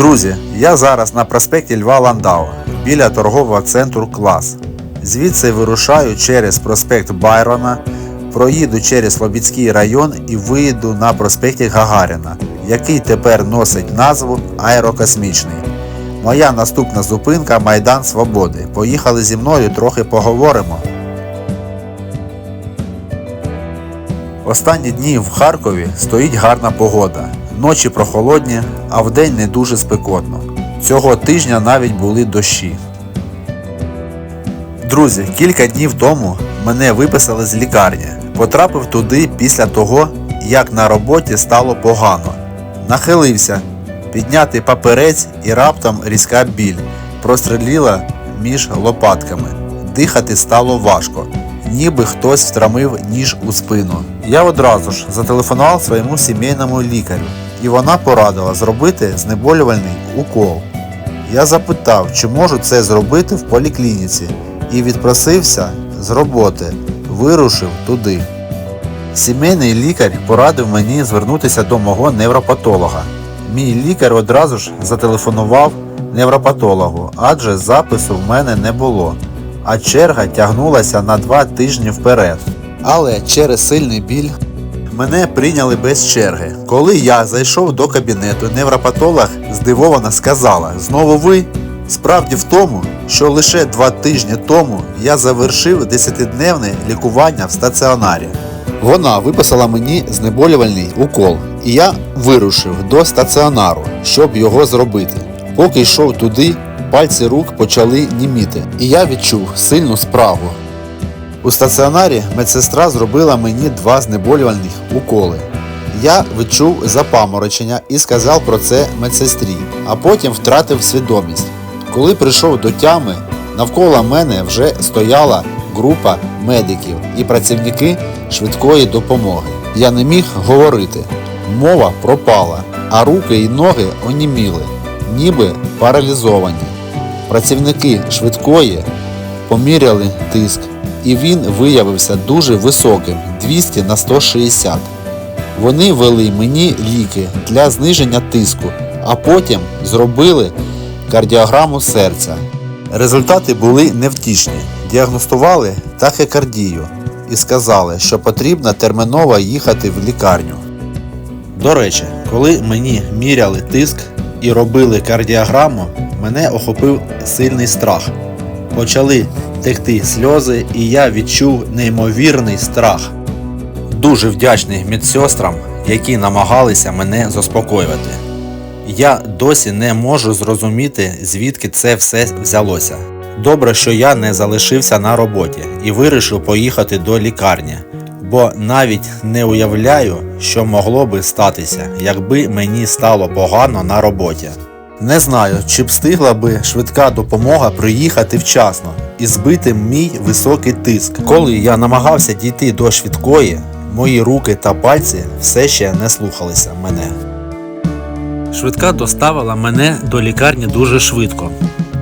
Друзі, я зараз на проспекті Льва Ландау біля торгового центру Клас. Звідси вирушаю через проспект Байрона, проїду через Слобідський район і виїду на проспекті Гагаріна, який тепер носить назву Аерокосмічний. Моя наступна зупинка Майдан Свободи. Поїхали зі мною, трохи поговоримо. Останні дні в Харкові стоїть гарна погода. Ночі прохолодні, а вдень не дуже спекотно. Цього тижня навіть були дощі. Друзі, кілька днів тому мене виписали з лікарні. Потрапив туди після того, як на роботі стало погано. Нахилився, підняти паперець і раптом різка біль простреліла між лопатками. Дихати стало важко, ніби хтось втрамив ніж у спину. Я одразу ж зателефонував своєму сімейному лікарю, і вона порадила зробити знеболювальний укол. Я запитав, чи можу це зробити в поліклініці, і відпросився з роботи, вирушив туди. Сімейний лікар порадив мені звернутися до мого невропатолога. Мій лікар одразу ж зателефонував невропатологу, адже запису в мене не було, а черга тягнулася на два тижні вперед. Але через сильний біль мене прийняли без черги. Коли я зайшов до кабінету, невропатолог здивовано сказала: Знову ви? Справді в тому, що лише два тижні тому я завершив 10-дневне лікування в стаціонарі. Вона виписала мені знеболювальний укол, і я вирушив до стаціонару, щоб його зробити. Поки йшов туди, пальці рук почали німіти, і я відчув сильну спрагу. У стаціонарі медсестра зробила мені два знеболювальних уколи. Я відчув запаморочення і сказав про це медсестрі, а потім втратив свідомість. Коли прийшов до тями, навколо мене вже стояла група медиків і працівники швидкої допомоги. Я не міг говорити. Мова пропала, а руки і ноги оніміли, ніби паралізовані. Працівники швидкої поміряли тиск, і він виявився дуже високим 200 на 160. Вони ввели мені ліки для зниження тиску, а потім зробили кардіограму серця. Результати були невтішні. Діагностували тахікардію і сказали, що потрібно терміново їхати в лікарню. До речі, коли мені міряли тиск і робили кардіограму, мене охопив сильний страх. Почали текти сльози, і я відчув неймовірний страх. Дуже вдячний медсестрам, які намагалися мене заспокоювати. Я досі не можу зрозуміти, звідки це все взялося. Добре, що я не залишився на роботі і вирішив поїхати до лікарні, бо навіть не уявляю, що могло би статися, якби мені стало погано на роботі. Не знаю, чи б встигла би швидка допомога приїхати вчасно і збити мій високий тиск. Коли я намагався дійти до швидкої, мої руки та пальці все ще не слухалися мене. Швидка доставила мене до лікарні дуже швидко.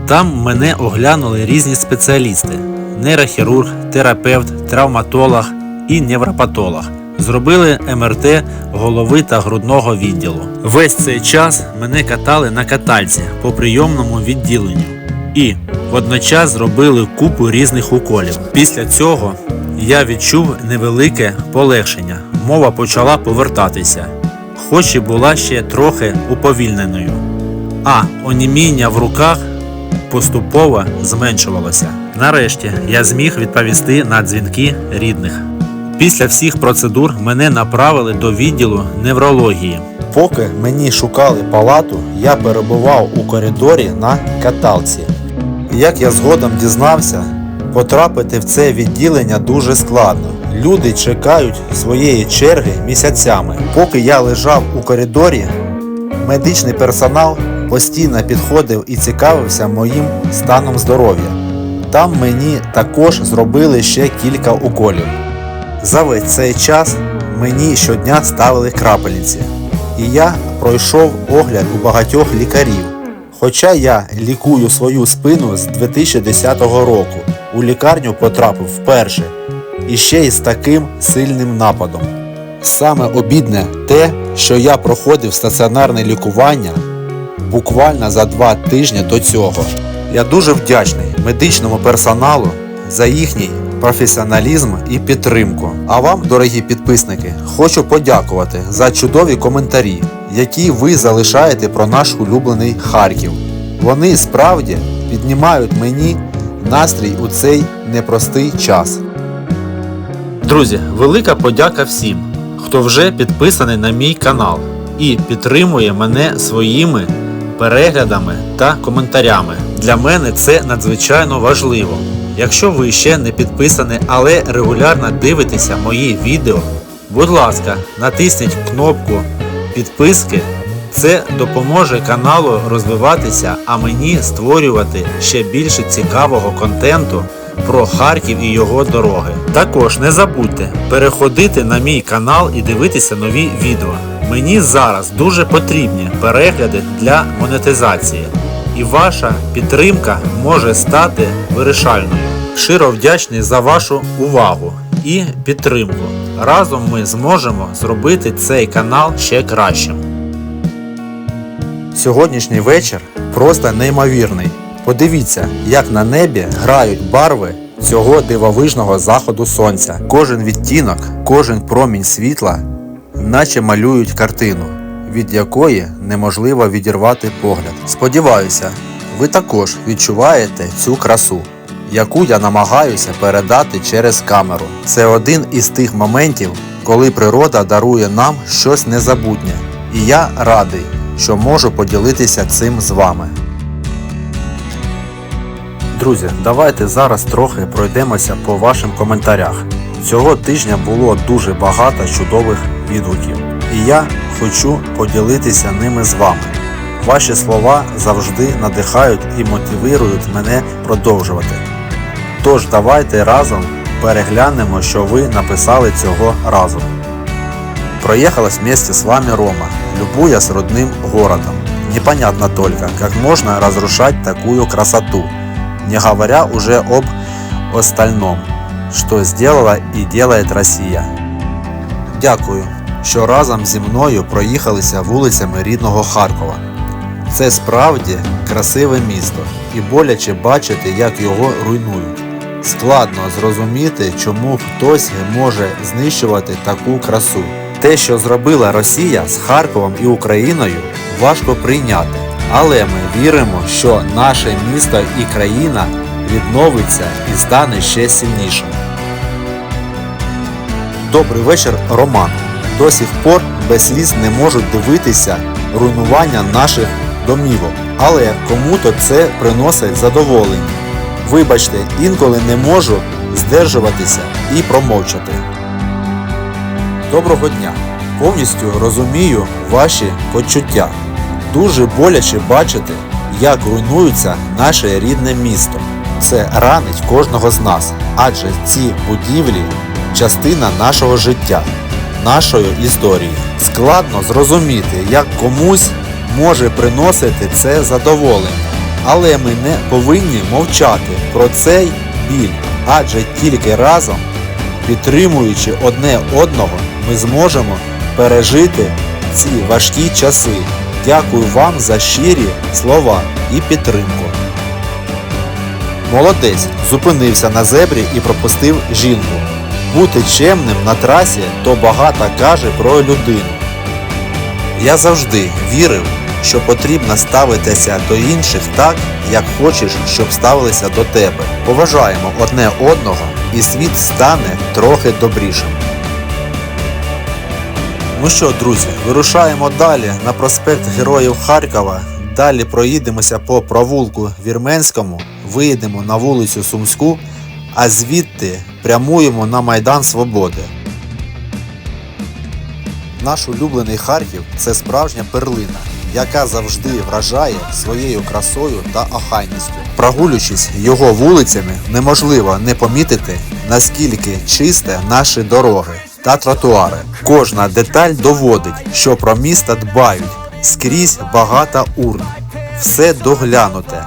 Там мене оглянули різні спеціалісти: нейрохірург, терапевт, травматолог і невропатолог. Зробили МРТ голови та грудного відділу. Весь цей час мене катали на катальці по прийомному відділенню і водночас зробили купу різних уколів. Після цього я відчув невелике полегшення. Мова почала повертатися, хоч і була ще трохи уповільненою. А оніміння в руках поступово зменшувалося. Нарешті я зміг відповісти на дзвінки рідних. Після всіх процедур мене направили до відділу неврології. Поки мені шукали палату, я перебував у коридорі на каталці. Як я згодом дізнався, потрапити в це відділення дуже складно. Люди чекають своєї черги місяцями. Поки я лежав у коридорі, медичний персонал постійно підходив і цікавився моїм станом здоров'я. Там мені також зробили ще кілька уколів. За весь цей час мені щодня ставили крапельниці, і я пройшов огляд у багатьох лікарів. Хоча я лікую свою спину з 2010 року, у лікарню потрапив вперше і ще й з таким сильним нападом. Саме обідне те, що я проходив стаціонарне лікування буквально за два тижні до цього. Я дуже вдячний медичному персоналу за їхній професіоналізм і підтримку. А вам, дорогі підписники, хочу подякувати за чудові коментарі, які ви залишаєте про наш улюблений Харків. Вони справді піднімають мені настрій у цей непростий час. Друзі, велика подяка всім, хто вже підписаний на мій канал і підтримує мене своїми переглядами та коментарями. Для мене це надзвичайно важливо. Якщо ви ще не підписані, але регулярно дивитеся мої відео, будь ласка, натисніть кнопку підписки. Це допоможе каналу розвиватися, а мені створювати ще більше цікавого контенту про Харків і його дороги. Також не забудьте переходити на мій канал і дивитися нові відео. Мені зараз дуже потрібні перегляди для монетизації, і ваша підтримка може стати вирішальною. Щиро вдячний за вашу увагу і підтримку. Разом ми зможемо зробити цей канал ще кращим. Сьогоднішній вечір просто неймовірний. Подивіться, як на небі грають барви цього дивовижного заходу сонця. Кожен відтінок, кожен промінь світла, наче малюють картину, від якої неможливо відірвати погляд. Сподіваюся, ви також відчуваєте цю красу, яку я намагаюся передати через камеру. Це один із тих моментів, коли природа дарує нам щось незабутнє. І я радий, що можу поділитися цим з вами. Друзі, давайте зараз трохи пройдемося по вашим коментарях. Цього тижня було дуже багато чудових відгуків, і я хочу поділитися ними з вами. Ваші слова завжди надихають і мотивують мене продовжувати. Тож давайте разом переглянемо, що ви написали цього разу. Проехалась вместе с вами Рома, любуясь родным городом. Непонятно только, как можно разрушать такую красоту, не говоря уже об остальном, что сделала і делает Росія. Дякую, що разом зі мною проїхалися вулицями рідного Харкова. Це справді красиве місто і боляче бачити, як його руйнують. Складно зрозуміти, чому хтось може знищувати таку красу. Те, що зробила Росія з Харковом і Україною, важко прийняти. Але ми віримо, що наше місто і країна відновиться і стане ще сильнішим. Добрий вечір, Роман. До сих пор без сліз не можуть дивитися руйнування наших домівок, але кому-то це приносить задоволення. Вибачте, інколи не можу здержуватися і промовчати. Доброго дня! Повністю розумію ваші почуття. Дуже боляче бачити, як руйнується наше рідне місто. Це ранить кожного з нас, адже ці будівлі частина нашого життя, нашої історії. Складно зрозуміти, як комусь може приносити це задоволення. Але ми не повинні мовчати про цей біль, адже тільки разом підтримуючи одне одного, ми зможемо пережити ці важкі часи. Дякую вам за щирі слова і підтримку. Молодець зупинився на зебрі і пропустив жінку. Бути чемним на трасі то багато каже про людину. Я завжди вірив, що потрібно ставитися до інших так, як хочеш, щоб ставилися до тебе. Поважаємо одне одного і світ стане трохи добрішим. Ну що, друзі, вирушаємо далі на проспект Героїв Харкова. Далі проїдемося по провулку Вірменському, виїдемо на вулицю Сумську, а звідти прямуємо на Майдан Свободи. Наш улюблений Харків це справжня перлина, яка завжди вражає своєю красою та охайністю. Прогулюючись його вулицями, неможливо не помітити, наскільки чисте наші дороги та тротуари. Кожна деталь доводить, що про місто дбають скрізь багато урн. Все доглянуте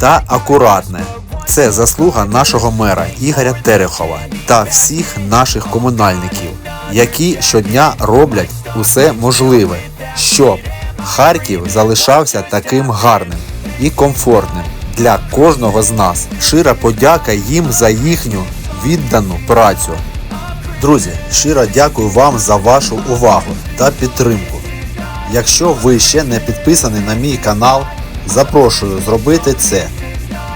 та акуратне. Це заслуга нашого мера Ігоря Терехова та всіх наших комунальників, які щодня роблять усе можливе, щоб Харків залишався таким гарним і комфортним для кожного з нас. Шира подяка їм за їхню віддану працю. Друзі, щиро дякую вам за вашу увагу та підтримку. Якщо ви ще не підписані на мій канал, запрошую зробити це.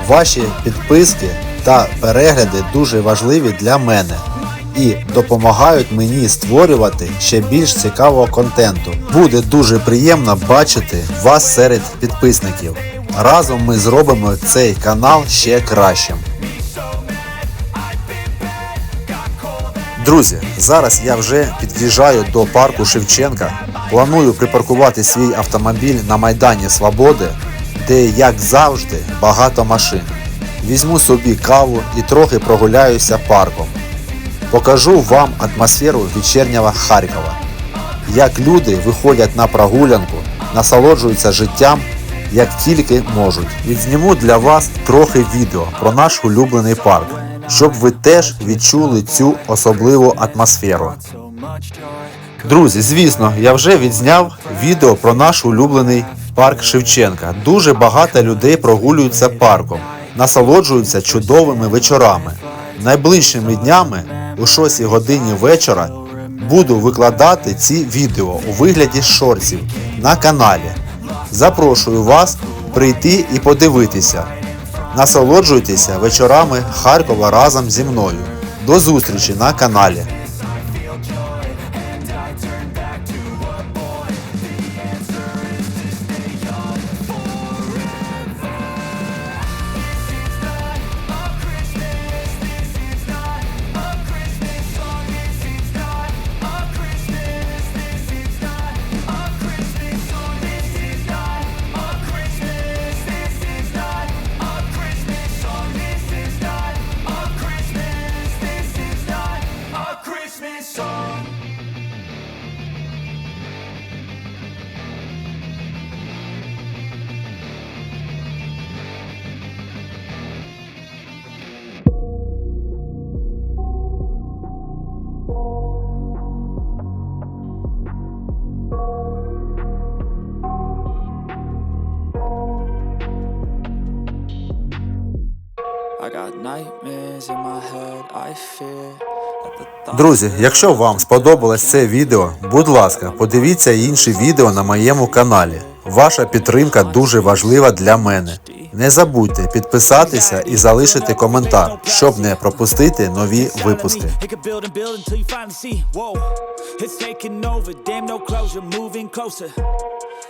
Ваші підписки та перегляди дуже важливі для мене і допомагають мені створювати ще більш цікавого контенту. Буде дуже приємно бачити вас серед підписників. Разом ми зробимо цей канал ще кращим. Друзі, зараз я вже під'їжджаю до парку Шевченка. Планую припаркувати свій автомобіль на Майдані Свободи, де, як завжди, багато машин. Візьму собі каву і трохи прогуляюся парком. Покажу вам атмосферу вечірнього Харкова. Як люди виходять на прогулянку, насолоджуються життям, як тільки можуть. Відзніму для вас трохи відео про наш улюблений парк, щоб ви теж відчули цю особливу атмосферу. Друзі, звісно, я вже відзняв відео про наш улюблений парк Шевченка. Дуже багато людей прогулюються парком, насолоджуються чудовими вечорами. Найближчими днями о 6 годині вечора буду викладати ці відео у вигляді шортів на каналі. Запрошую вас прийти і подивитися. Насолоджуйтеся вечорами Харкова разом зі мною. До зустрічі на каналі. Друзі, якщо вам сподобалось це відео, будь ласка, подивіться інші відео на моєму каналі. Ваша підтримка дуже важлива для мене. Не забудьте підписатися і залишити коментар, щоб не пропустити нові випуски. It's taking over. Damn, no closure, moving closer.